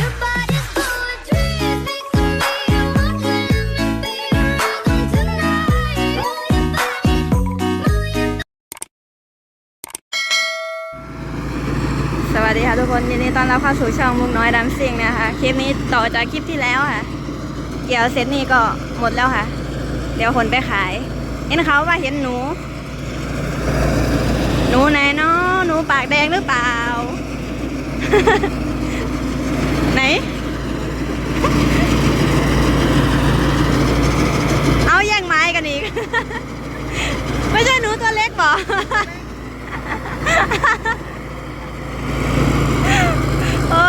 วัสดีค่ะทุกคนยินดีต้อนรับเข้าสู่ช่องมุกน้อยดำซิ่งนะคะคลิปนี้ต่อจากคลิปที่แล้วค่ะ เกี่ยวเสร็จนี่ก็หมดแล้วค่ะ เดี๋ยวคนไปขาย เห็นเขาว่าเห็นหนู หนูไหนเนาะหนูปากแดงหรือเปล่า ไหน เอาแย่งไม้กันอีก ไม่ใช่หนูตัวเล็กหรอ โอ้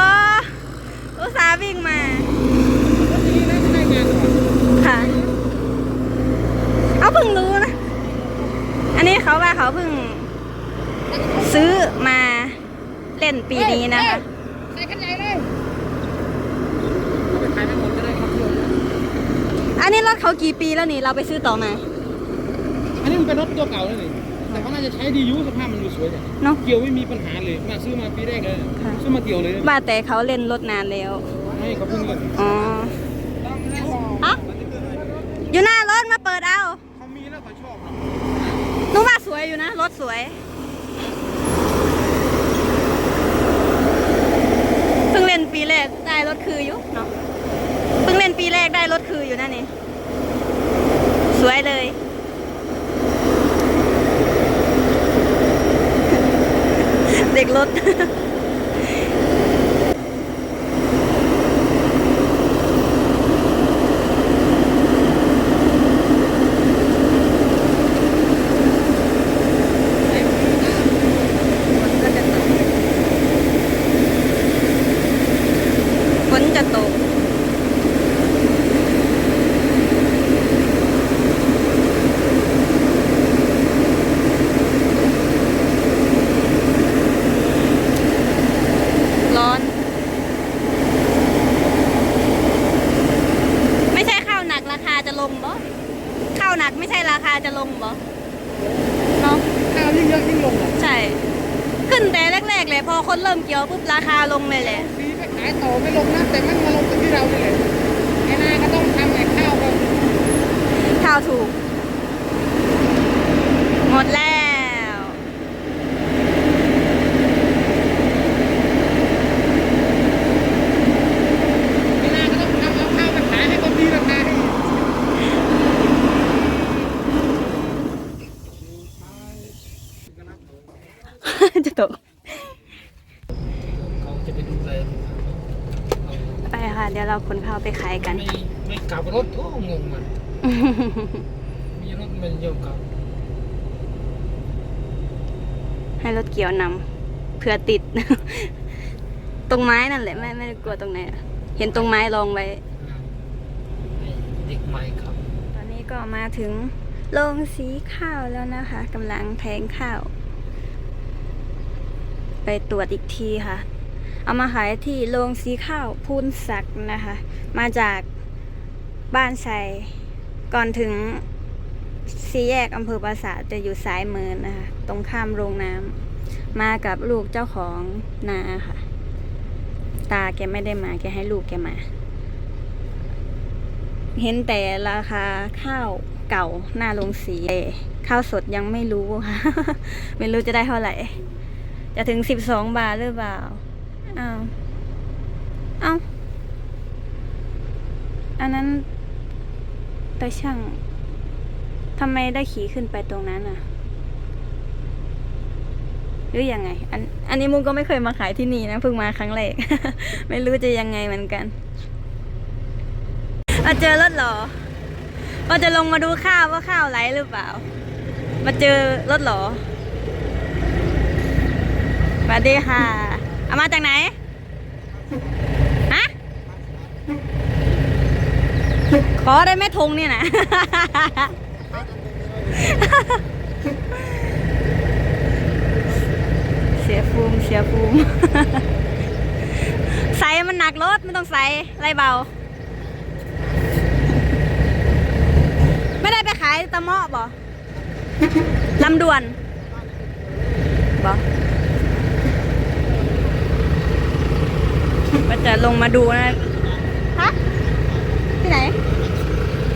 อุตส่าห์วิ่งมา ค่ะ เอาเพิ่งรู้นะ อันนี้เขาว่าเขาเพิ่งซื้อมาเล่นปีนี้นะคะ ใส่ขันใหญ่เลยเอาไปขายไม่หมดก็ได้ครับพี่ อันนี้ รถเขากี่ปีแล้วนี่เราไปซื้อต่อมา อันนี้มันเป็นรถตัวเก่าเลยนี่แต่เขาน่าจะใช้ดีอยูสภาพมันอยู่สวยเนี่ยเนาะ เกี่ยวไม่มีปัญหาเลยมาซื้อมาปีแรกเลยค่ะ ซื้อมาเกี่ยวเลยว่าแต่เขาเล่นรถนานแล้ว ไม่เขาเพิ่งเล่นอ๋ออะอยู่หน้ารถมาเปิดเอา เขามีแล้วเขาชอบหนูว่าสวยอยู่นะ รถสวย เพิ่งเล่นปีแรกได้รถคืออยู่เนาะ เพิ่งเล่นปีแรกได้รถคืออยู่นั่นนี่สวยเลย เด็กรถ ฝนจะตก ร้อน ไม่ใช่ข้าวหนักราคาจะลงบ่ข้าวหนักไม่ใช่ราคาจะลงบ่เนาะ ข้าวยิ่งเยอะยิ่งลงอะ ใช่ ขึ้นแต่แรกๆเลยพอคนเริ่มเกี่ยวปุ๊บราคาลงเลยแหละ ปีไปขายต่อไม่ลงนะแต่มันมาลงตรงที่เรานี่แหละไอ้นาก็ต้องทำไอ้ข้าวกัน ข้าวถูก หมดแล้ว ไอ้นาก็ต้องทำเอาข้าวไปขายให้คนดีราคาให้ จะ ตก เขาจะไปดูแลไปค่ะ เดี๋ยวเราขนข้าวไปขายกัน ไม่ไม่กลับรถโอ้งงมันมีรถมันโยกกลับให้รถเกี่ยวนำเผื่อติด ตรงไม้นั่นแหละ ไม่ไม่ได้กลัวตรงไหนอะเห็นตรงไม้ลองไว้เด็กใหม่ครับตอนนี้ก็มาถึงโรงสีข้าวแล้วนะคะกำลังแทงข้าว ไปตรวจอีกทีค่ะ เอามาขายที่โรงสีข้าวพูนศักนะคะ มาจากบ้านไทรก่อนถึงสีแยกอำเภอปราสาทจะอยู่ซ้ายมือนะคะ ตรงข้ามโรงน้ำมากับลูกเจ้าของนาค่ะ ตาแกไม่ได้มาแกให้ลูกแกมา เห็นแต่ราคาข้าวเก่าหน้าโรงสีข้าวสดยังไม่รู้ค่ะ ไม่รู้จะได้เท่าไหร่ จะถึงสิบสองบาทหรือเปล่าอ้าวเอ้าอันนั้นตาช่างทำไมได้ขี่ขึ้นไปตรงนั้นอะ หรือยังไง อันอันนี้มุกก็ไม่เคยมาขายที่นี่นะเพิ่งมาครั้งแรก ไม่รู้จะยังไงเหมือนกันมาเจอรถหรอว่าจะลงมาดูข้าวว่าข้าวไหลหรือเปล่า มาเจอรถหรอ วัสดีค่ะเอามาจากไหนฮะขอได้ไหมธงเนี่ยนะเสียฟูมเสียฟูมใส่มันหนักรถไม่ต้องใส่ไรเบา ไม่ได้ไปขายตะเมาะบ่ลำดวนบ่สวัส จะลงมาดูนะฮะที่ไหน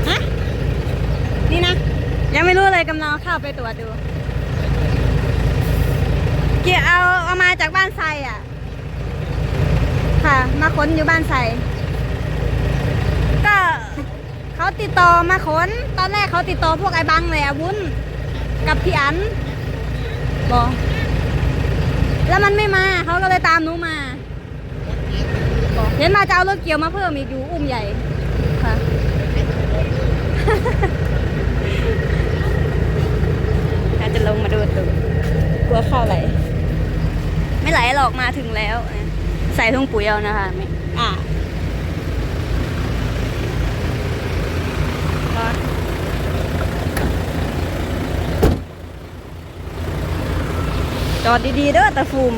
ฮะนี่นะ ยังไม่รู้เลยกำลังเอาเข้าไปตรวจดู เกี่ยวเอาเอามาจากบ้านไซอะ ค่ะ มาค้นอยู่บ้านไซก็เขาติดต่อมาค้น ตอนแรกเขาติดต่อพวกไอ้บังเลยอะวุ้นกับพี่อันบอกแล้วมันไม่มาเขาก็เลยตามหนูมาบอก เห็นมาจะเอารถเกี่ยวมาเพิ่มอีกอยู่อุ้มใหญ่ค่ะอาจะลงมาดูตูกลัวเข้าไหล ไม่ไหลหรอกมาถึงแล้ว ใส่ถุงปุ๋ยเอานะคะไม่อะร้อนจอดดีๆเด้อตะฟูม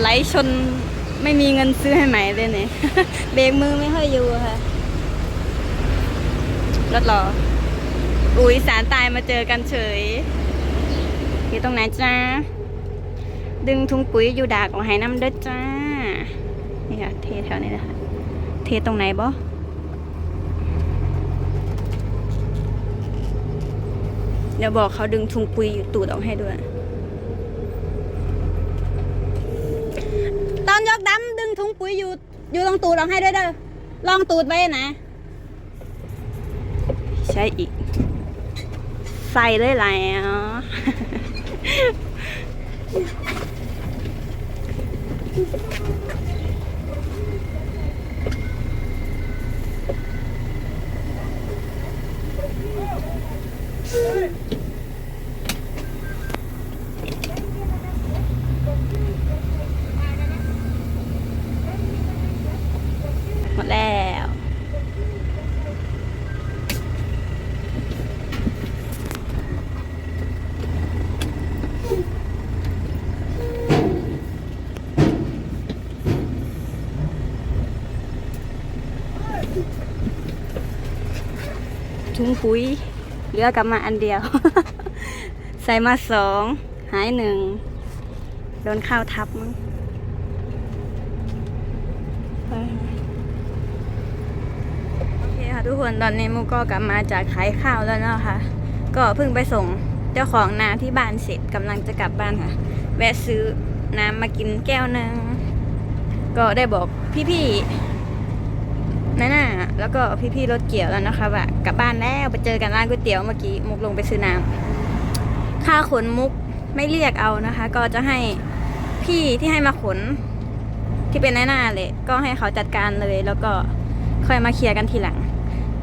ไหลชนไม่มีเงินซื้อให้ใหม่เลยเนี่ยเบรกมือไม่ค่อยอยู่ค่ะ รถรอ อุ้ยสารตายมาเจอกันเฉย อยู่ตรงไหนจ้า ดึงถุงปุ๋ยอยู่ดากของไห้น้ำเด้อจ้า นี่ค่ะ เทแถวนี้นะคะ เทตรงไหนบ่เดี๋ยวบอกเขาดึงถุงปุ๋ยอยู่ตูดออกให้ด้วย ตอนยกดำดึง ถุงปุ๋ยอยู่อยู่ตรงตูดออกให้ด้วยเด้อลองตูดไว้นะ ใช่อีก ใส่เลยแล้วหมดแล้ว ถุงปุ๋ยเหลือกลับมาอันเดียว ใส่มาสองหายหนึ่งโดนข้าวทับมั้งโอเคค่ะทุกคนตอนนี้มุกก็กลับมาจากขายข้าวแล้วเนาะค่ะก็เพิ่งไปส่งเจ้าของนาที่บ้านเสร็จกำลังจะกลับบ้านค่ะ แวะซื้อน้ำมากินแก้วนึงก็ได้บอกพี่ๆ นั่นน่ะแล้วก็พี่ๆรถเกี่ยวแล้วนะคะว่ากลับบ้านแล้วไปเจอกันร้านก๋วยเตี๋ยวเมื่อกี้มุกลงไปซื้อน้ำค่าขนมุกไม่เรียกเอานะคะ ก็จะให้พี่ที่ให้มาขน ที่เป็นหน้าๆเลย ก็ให้เขาจัดการเลย แล้วก็ค่อยมาเคลียร์กันทีหลัง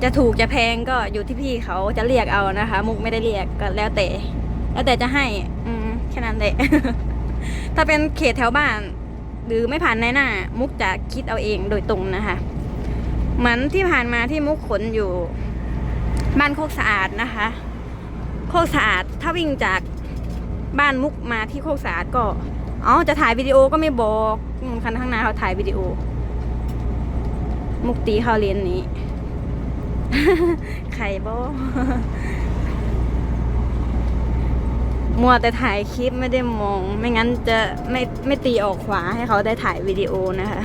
จะถูกจะแพงก็อยู่ที่พี่เขาจะเรียกเอานะคะ มุกไม่ได้เรียกก็แล้วแต่ แล้วแต่จะให้ อืมแค่นั้นแหละถ้าเป็นเขตแถวบ้าน หรือไม่ผ่านในหน้า มุกจะคิดเอาเองโดยตรงนะคะ เหมือนที่ผ่านมาที่มุกขนอยู่ บ้านโคกสะอาดนะคะ โคกสะอาดถ้าวิ่งจากบ้านมุกมาที่โคกสะอาดก็อ๋อจะถ่ายวิดีโอก็ไม่บอกคันข้างหน้าเขาถ่ายวิดีโอ มุกตีเขาเรียนนี้ไข่บอมัวแต่ถ่ายคลิปไม่ได้มอง ไม่งั้นจะไม่ไม่ตีออกขวาให้เขาได้ถ่ายวิดีโอนะคะ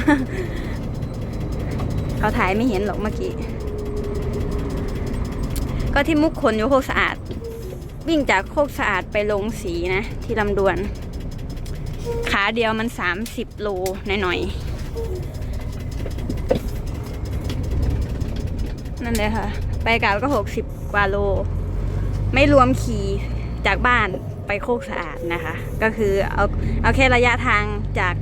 เขาถ่ายไม่เห็นหรอกเมื่อกี้ ก็ที่มุกขนอยู่โคกสะอาด วิ่งจากโคกสะอาดไปลงสีนะ ที่ลำดวน ขาเดียวมันสามสิบโลหน่อยๆนั่นเลยค่ะ ไปกลับก็หกสิบกว่าโล ไม่รวมขี่จากบ้านไปโคกสะอาดนะคะ ก็คือเอาเอาแค่ระยะทางจาก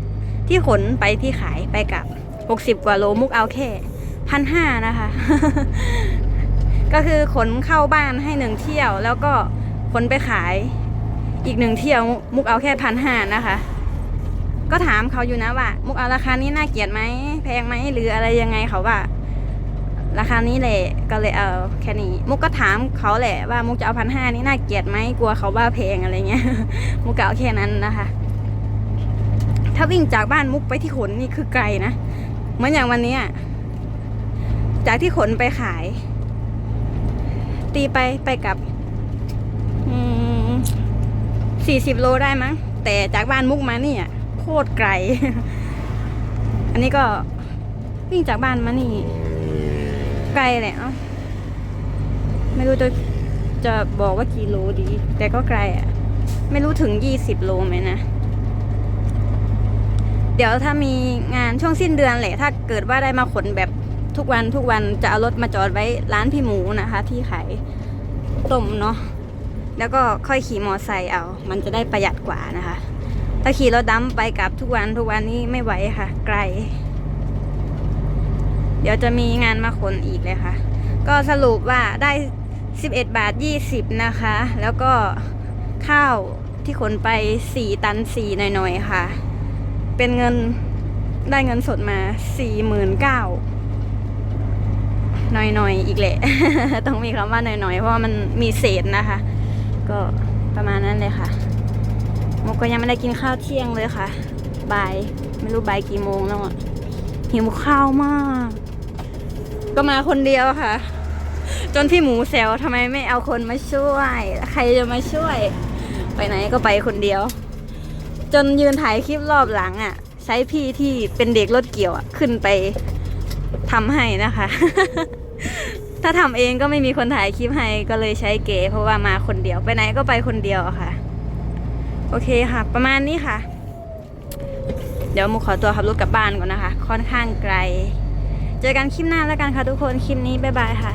ที่ขนไปที่ขายไปกลับ หกสิบกว่าโลมุกเอาแค่พันห้านะคะ ก็คือขนเข้าบ้านให้หนึ่งเที่ยว แล้วก็ขนไปขายอีกหนึ่งเที่ยวมุกเอาแค่พันห้านะคะ ก็ถามเขาอยู่นะว่า มุกเอาราคานี้น่าเกลียดไหมแพงไหมหรืออะไรยังไงเขาว่า ราคานี้แหละก็เลยเอาแค่นี้ มุกก็ถามเขาแหละว่ามุกจะเอาพันห้านี้น่าเกลียดไหมกลัวเขาว่าแพงอะไรเงี้ย มุกก็เอาแค่นั้นนะคะ ถ้าวิ่งจากบ้านมุกไปที่ขนนี่คือไกลนะ เหมือนอย่างวันนี้จากที่ขนไปขาย ตีไปไปกับสี่สิบโลได้มั้ง แต่จากบ้านมุกมาเนี่ยขตรไกล อันนี้ก็วิ่งจากบ้านมานี่ ไกลแหละเนาะไม่รู้จะจะบอกว่ากี่โลดี แต่ก็ไกลอะ ไม่รู้ถึงยี่สิบโลไหมนะ เดี๋ยวถ้ามีงานช่วงสิ้นเดือนแหละ ถ้าเกิดว่าได้มาขนแบบทุกวันทุกวันจะเอารถมาจอดไว้ร้านพี่หมูนะคะ ที่ขายต้มเนาะแล้วก็ค่อยขี่มอไซค์เอา มันจะได้ประหยัดกว่านะคะ ถ้าขี่รถดำไปกลับทุกวันทุกวันนี้ไม่ไหวค่ะ ไกล เดี๋ยวจะมีงานมาขนอีกเลยค่ะ ก็สรุปว่าได้ 11 บาท 20 นะคะ แล้วก็ข้าวที่ขนไป 4 ตัน 4 หน่อยๆค่ะ เป็นเงินได้เงินสดมา49,000หน่อยๆอีกแหละ ต้องมีคำว่าหน่อยๆ เพราะมันมีเศษนะคะ ก็ประมาณนั้นเลยค่ะมุกก็ยังไม่ได้กินข้าวเที่ยงเลยค่ะบ่ายไม่รู้บ่ายกี่โมงแล้วอะหิวข้าวมาก ก็มาคนเดียวค่ะ จนพี่หมูแซวทำไมไม่เอาคนมาช่วย ใครจะมาช่วย ไปไหนก็ไปคนเดียว จนยืนถ่ายคลิปรอบหลังอะ ใช้พี่ที่เป็นเด็กรถเกี่ยวอะ ขึ้นไปทำให้นะคะ ถ้าทำเองก็ไม่มีคนถ่ายคลิปให้ก็เลยใช้เก๋เพราะว่ามาคนเดียวไปไหนก็ไปคนเดียวอะค่ะ โอเคค่ะ ประมาณนี้ค่ะ เดี๋ยวมุกขอตัวขับรถกลับบ้านก่อนนะคะ ค่อนข้างไกล เจอกันคลิปหน้าแล้วกันค่ะทุกคน คลิปนี้บ๊ายบายค่ะ